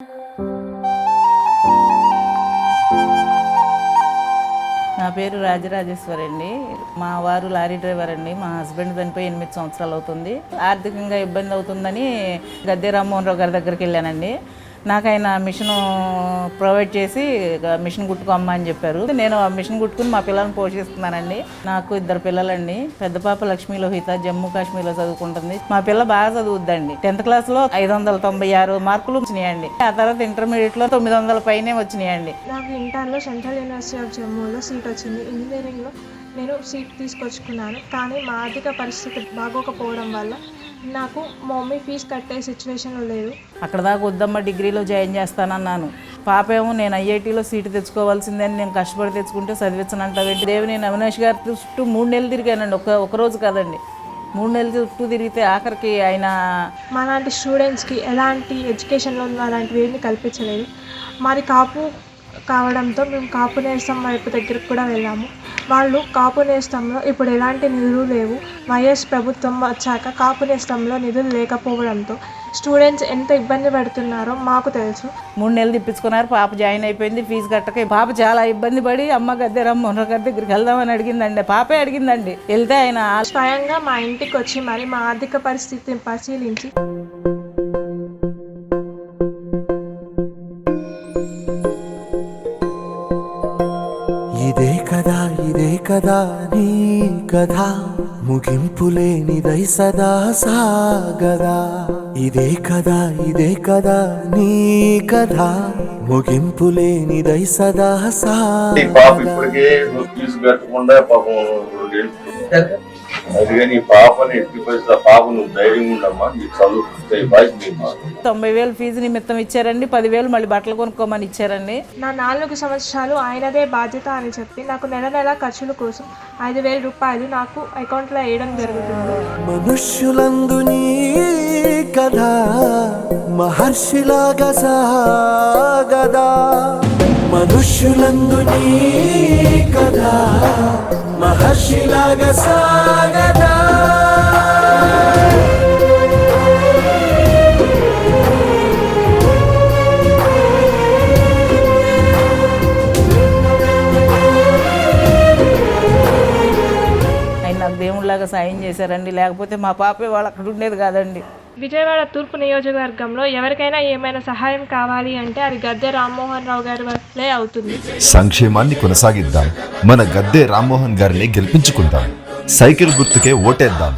నా పేరు రాజరాజేశ్వరి అండి. మా వారు లారీ డ్రైవర్ అండి. మా హస్బెండ్ చనిపోయి ఎనిమిది సంవత్సరాలు అవుతుంది. ఆర్థికంగా ఇబ్బంది అవుతుందని గద్దె రామ్మోహన్ రావు గారి దగ్గరికి వెళ్ళానండి. నాకు ఆయన మిషన్ ప్రొవైడ్ చేసి మిషన్ కుట్టుకోమ్మా అని చెప్పారు. నేను ఆ మిషన్ కుట్టుకుని మా పిల్లల్ని పోషిస్తున్నానండి. నాకు ఇద్దరు పిల్లలండి. పెద్ద పాప లక్ష్మీ లోహిత జమ్మూ కాశ్మీర్లో చదువుకుంటుంది. మా పిల్ల బాగా చదువుద్దండి. టెన్త్ క్లాస్లో ఐదు వందల తొంభై ఆరు మార్కులు వచ్చినాయండి. ఆ తర్వాత ఇంటర్మీడియట్లో తొమ్మిది వందల పైనే వచ్చినాయండి. నాకు ఇంటర్లో సెంట్రల్ యూనివర్సిటీ ఆఫ్ జమ్మూలో సీట్ వచ్చింది. ఇంజనీరింగ్లో నేను సీట్ తీసుకొచ్చుకున్నాను. కానీ మా ఆర్థిక పరిస్థితి బాగోకపోవడం వల్ల నాకు మా మమ్మీ ఫీజు కట్టే సిచ్యువేషన్లో లేదు. అక్కడ దాకా వద్దమ్మ డిగ్రీలో జాయిన్ చేస్తానన్నాను. పాప ఏమో నేను ఐఐటీలో సీటు తెచ్చుకోవాల్సిందని నేను కష్టపడి తెచ్చుకుంటే చదివించనంటావేంటి దేవి నేను అవినాష్ గారి చుట్టూ మూడు నెలలు తిరిగానండి ఒక ఒక రోజు కాదండి. మూడు నెలలు చుట్టూ తిరిగితే ఆఖరికి ఆయన మాలాంటి స్టూడెంట్స్కి ఎలాంటి ఎడ్యుకేషన్ లోన్ అలాంటివి ఏమీ కల్పించలేదు. మరి కాపు కావడంతో మేము కాపు నేస్తం వైపు దగ్గరికి కూడా వెళ్ళాము. వాళ్ళు కాపు నేస్తంలో ఇప్పుడు ఎలాంటి నిధులు లేవు. వైఎస్ ప్రభుత్వం వచ్చాక కాపు నేస్తంలో నిధులు లేకపోవడంతో స్టూడెంట్స్ ఎంత ఇబ్బంది పడుతున్నారో మాకు తెలుసు. మూడు నెలలు తిప్పించుకున్నారు. పాప జాయిన్ అయిపోయింది. ఫీజు కట్టక పాప చాలా ఇబ్బంది పడి అమ్మ గద్దె రమ్మ గారి దగ్గరికి వెళ్దామని అడిగిందండి. పాపే అడిగిందండి. వెళ్తే ఆయన స్వయంగా మా ఇంటికి వచ్చి మరి మా ఆర్థిక పరిస్థితిని పరిశీలించి ఇదే కదా ఇదే కదా నీ కథ. ముగింపులేనిదై సదా సాగదా. ఇదే కదా ఇదే కదా నీ కథ. ముగింపులేనిదై సదా సాగదా ఇప్పటికే నువ్వు ఫీజు కట్టకుండా పాపం రెండేళ్ళు అది కానీ ఈ పాపని ఎట్టి పరిస్థితి ఆ పాప నువ్వు ధైర్యంగా ఉండమ్మా బాధ్యత నీ మాట తొంభై వేలు ఫీజు నిమిత్తం ఇచ్చారండి పదివేలు మళ్ళీ బట్టలు కొనుక్కోమని ఇచ్చారండి. నా నాలుగు సంవత్సరాలు ఆయనదే బాధ్యత అని చెప్పి నాకు నెల నెల ఖర్చుల కోసం ఐదు వేల రూపాయలు నాకు అకౌంట్లో వేయడం జరుగుతుంది. మనుష్యులందు నీ కథ మహర్షిలాగా సాగదా. మనుష్యులందు నీ కథ మహర్షిలాగా సాగదా. ఆయన సాయం చేశారండి. లేకపోతే మా పాపే వాళ్ళు అక్కడ ఉండేది కాదండి. విజయవాడ తూర్పు నియోజకవర్గంలో ఎవరికైనా ఏమైనా సహాయం కావాలి అంటే అది గద్దె రామ్మోహన్ రావు గారి వల్లే అవుతుంది. సంక్షేమాన్ని కొనసాగిద్దాం. మన గద్దె రామ్మోహన్ గారిని గెలిపించుకుందాం. సైకిల్ గుర్తుకే ఓటేద్దాం.